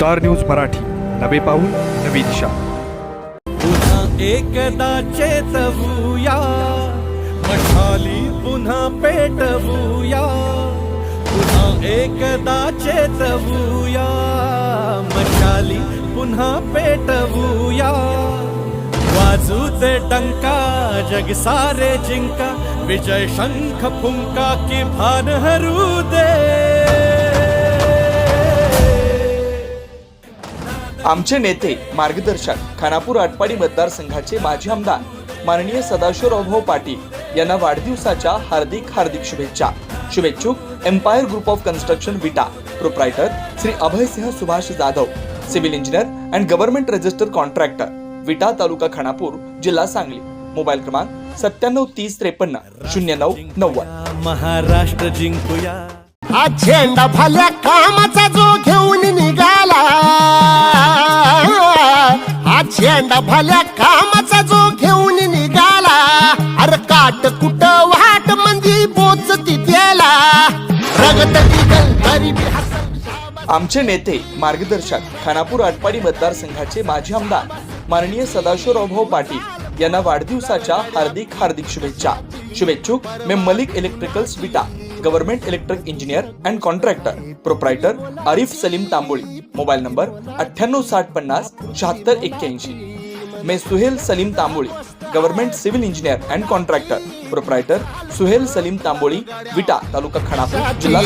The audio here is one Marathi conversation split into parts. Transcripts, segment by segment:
Star news Marathi. नवे पाऊल, नवी दिशा. एकदा चेतवूया. मशाली पुन्हा पेटवूया. पुन्हा एकदा चेतवूया. मशाली पुन्हा पेटवूया. वाजू दे डंका, जग सारे जिंका. विजय शंख फुंका की भान हरू दे. आमचे नेते मार्गदर्शक खानापूर आटपाडी मतदारसंघाचे माजी आमदार माननीय सदाशिवरावभाऊ पाटील यांना वाढदिवसाच्या हार्दिक हार्दिक शुभेच्छा. शुभेच्छुक empire group of construction Vita proprietor Shri Abhaysinh Subhash Jadhav civil engineer and government register contractor Vita taluka Khanapur जिल्हा सांगली. मोबाईल क्रमांक सत्त्याण्णव तीस त्रेपन्न शून्य नऊ नव्वद. महाराष्ट्र जिंकूया. हा झेंडा भल्या कामाचा जो घेऊन निघाला. हा भल्या कामाचा जो घेऊन निघाला. अर काट कुट वाट मंदी बोच तिथेला रगत आमचे नेते मार्गदर्शक खानापूर आटपाडी मतदारसंघाचे माजी आमदार माननीय सदाशिवरावभाऊ पाटील यांना वाढदिवसाच्या हार्दिक हार्दिक शुभेच्छा. शुभेच्छुक मे Malik electricals Vita. Government electric engineer and contractor. Proprietor Arif Salim Tamboli. Mobile number अठ्ठ्याण्णव साठ पन्नास शहात्तर एक्क्याऐंशी. मे Suhel Salim Tamboli government civil engineer and contractor. Proprietor Suhel Salim Tamboli Vita taluka Khanapur जिल्हा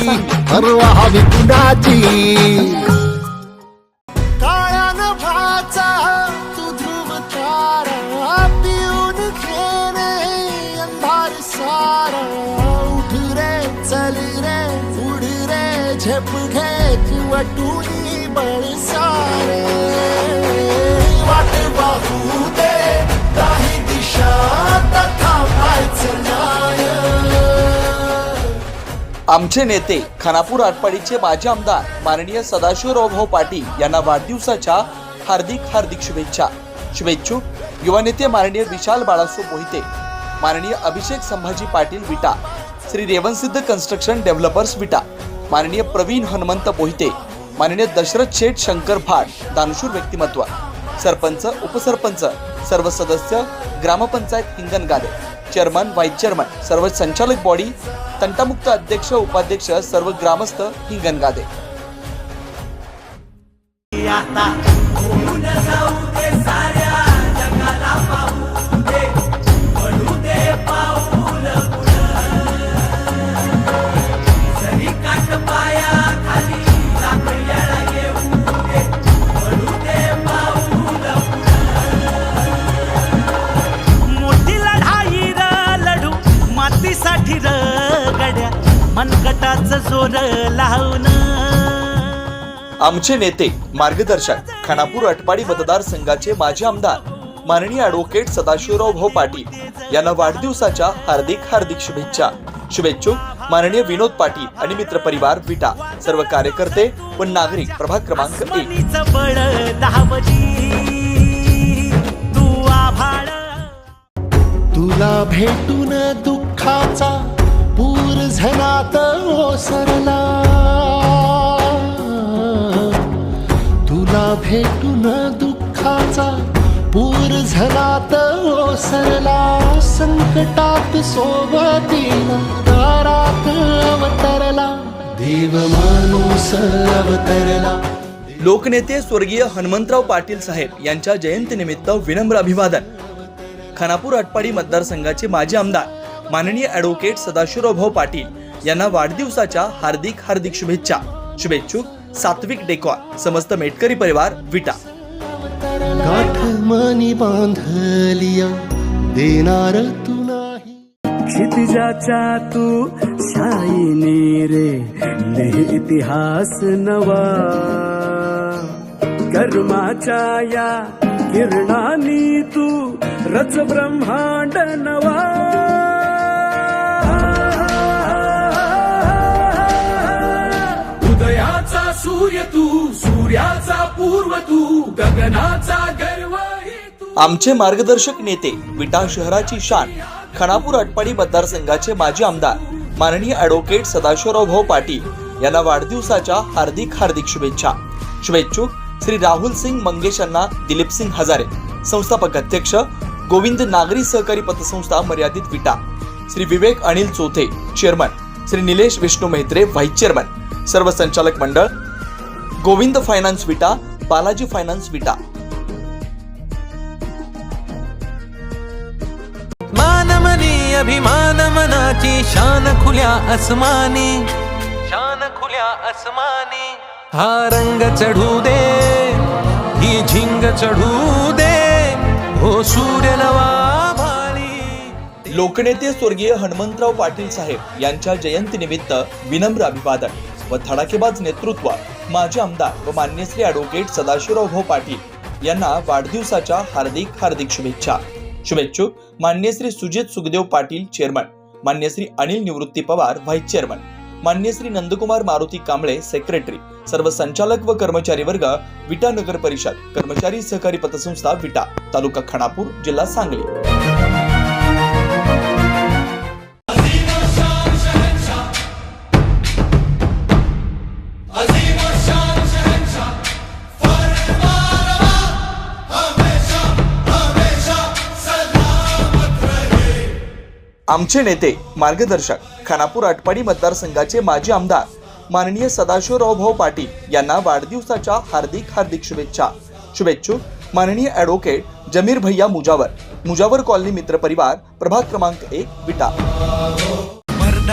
झेप घे वटुनी बळ वाट वाहू दे काही दिशा थांबायचं नाही आमचे नेते खानापूर आटपाडीचे माजी आमदार माननीय सदाशिवरावभाऊ पाटील यांना वाढदिवसाच्या हार्दिक हार्दिक शुभेच्छा. शुभेच्छुक युवा नेते माननीय विशाल बाळासो मोहिते माननीय अभिषेक संभाजी पाटील विटा श्री रेवनसिद्ध कन्स्ट्रक्शन डेव्हलपर्स विटा माननीय प्रवीण हनुमंत मोहिते माननीय दशरथ शेठ शंकर भाट दानशूर व्यक्तिमत्व सरपंच उपसरपंच सर्व सदस्य gram panchayat Hingangade chairman vice chairman सर्व संचालक बॉडी तंटामुक्त अध्यक्ष उपाध्यक्ष सर्व ग्रामस्थ हिंगणगादे लावून आमचे नेते मार्गदर्शक खानापूर अटपाडी मतदारसंघाचे माजी आमदार माननीय ॲडव्होकेट सदाशिवराव भाऊ पाटील यांना वाढदिवसाच्या हार्दिक हार्दिक शुभेच्छा. शुभेच्छुक माननीय विनोद पाटील आणि मित्रपरिवार विटा सर्व कार्यकर्ते व नागरिक प्रभाग क्रमांक एक. मनीच बळ दहावजी तू आभाळ. तुला भेटून दुःखाचा पूर झनात ओसरला हो तुला भेटून दुःखाचा पूर झनात ओसरला हो संकटात सोबतीला दारात अवतरला. देव माणूस अवतरला. लोकनेते स्वर्गीय हनुमंतराव पाटील साहेब यांच्या जयंतीनिमित्त विनम्र अभिवादन. खानापूर आटपाडी मतदारसंघाचे माजी आमदार माननीय ॲडव्होकेट सदाशिवराव पाटील यांना वाढदिवसाच्या हार्दिक हार्दिक शुभेच्छा. शुभेच्छुक सात्विक डेकॉर समस्त मेटकरी परिवार विटा. गाठ मनी बांधलिया देणार तू नाही. क्षितिजाच्या तू शाईनी रे लिह इतिहास नवा. कर्माच्या या किरणानी तू रच ब्रह्मांड नवा. उदयाचा सूर्य तू सूर्याचा पूर्व तू गगनाचा गर्व आमचे मार्गदर्शक नेते विटा शहराची शान खानापूर आटपाडी मतदारसंघाचे माजी आमदार माननीय ॲडव्होकेट सदाशिवराव भाऊ पाटील यांना वाढदिवसाच्या हार्दिक हार्दिक शुभेच्छा. शुभेच्छुक श्री राहुल सिंग मंगेश यांना दिलीप सिंग हजारे संस्थापक अध्यक्ष गोविंद नागरी सहकारी पतसंस्था मर्यादित Vita. Shri Vivek Anil Chothe chairman Shri Nilesh Vishnu Mehatre vice chairman सर्व संचालक मंडळ. Govind finance Vita Balaji finance Vita. मानमनी अभिमान मनाची शान खुल्या अस्मानी शान खुल्या अस्मानी हा रंग चढू दे ही झिंग चढू दे. हो सूर्य नवा लोकनेते स्वर्गीय हनुमंतराव पाटील साहेब यांच्या जयंतीनिमित्त विनम्र अभिवादन व धडाकेबाज नेतृत्व माजी आमदार व मान्यश्री ॲडव्होकेट सदाशिवराव भाऊ पाटील यांना वाढदिवसाच्या हार्दिक हार्दिक शुभेच्छा. शुभेच्छुक मान्यश्री Sujit Sukhdev Patil chairman. मान्यश्री Anil Nivrutti Pawar vice chairman. मान्यश्री नंदकुमार मारुती कांबळे सेक्रेटरी. सर्व संचालक व कर्मचारी वर्ग विटा नगर परिषद. कर्मचारी सहकारी पतसंस्था विटा तालुका खानापूर जिल्हा सांगली. आमचे नेते मार्गदर्शक खानापूर आटपाडी मतदारसंघाचे माजी आमदार माननीय सदाशिवराव भाऊ पाटील यांना वाढदिवसाच्या हार्दिक हार्दिक शुभेच्छा. शुभेच्छुक माननीय ॲडव्होकेट जमीर भैया मुजावर. मुजावर कॉलनी मित्र परिवार प्रभाग क्रमांक एक विटा.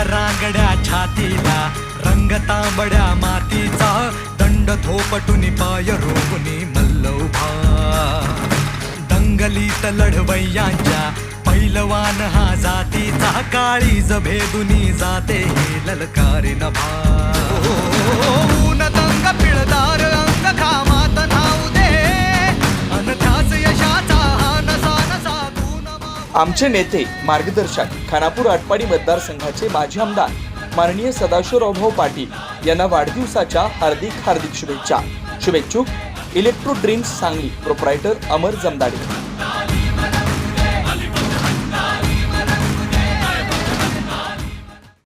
रांगड्या छातीला रंग तांबड्या मातीचा दंड थोपटून पाय रोवुनी मल्लोभा. दंगलीत लढवय्यांच्या पैलवान हा जातीचा जभे दुनी जाते हे ललकारे नभा. ऊन पिळदार अंग कामात नाऊ दे. अनथास यशाचा हा नसा नसा आमचे नेते मार्गदर्शक खानापूर आटपाडी मतदारसंघाचे माजी आमदार माननीय सदाशिवरावभाऊ पाटील यांना वाढदिवसाच्या हार्दिक हार्दिक शुभेच्छा. शुभेच्छुक electro drinks Sangli proprietor Amar Jamdade.